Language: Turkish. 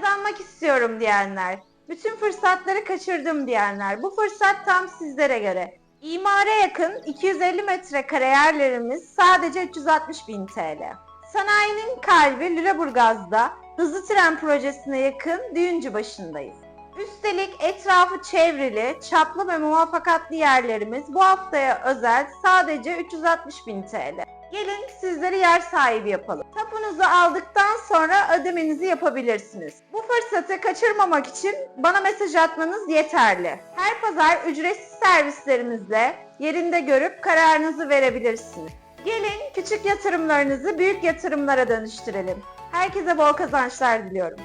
Kazanmak istiyorum diyenler, bütün fırsatları kaçırdım diyenler, bu fırsat tam sizlere göre. İmara yakın 250 metrekare yerlerimiz sadece 360 bin TL. Sanayinin kalbi Lüleburgaz'da hızlı tren projesine yakın Düğüncü başındayız. Üstelik etrafı çevrili, çaplı ve muvaffakatlı yerlerimiz bu haftaya özel sadece 360 bin TL. Gelin sizleri yer sahibi yapalım. Tapunuzu aldıktan sonra ödemenizi yapabilirsiniz. Bu fırsatı kaçırmamak için bana mesaj atmanız yeterli. Her pazar ücretsiz servislerimizle yerinde görüp kararınızı verebilirsiniz. Gelin küçük yatırımlarınızı büyük yatırımlara dönüştürelim. Herkese bol kazançlar diliyorum.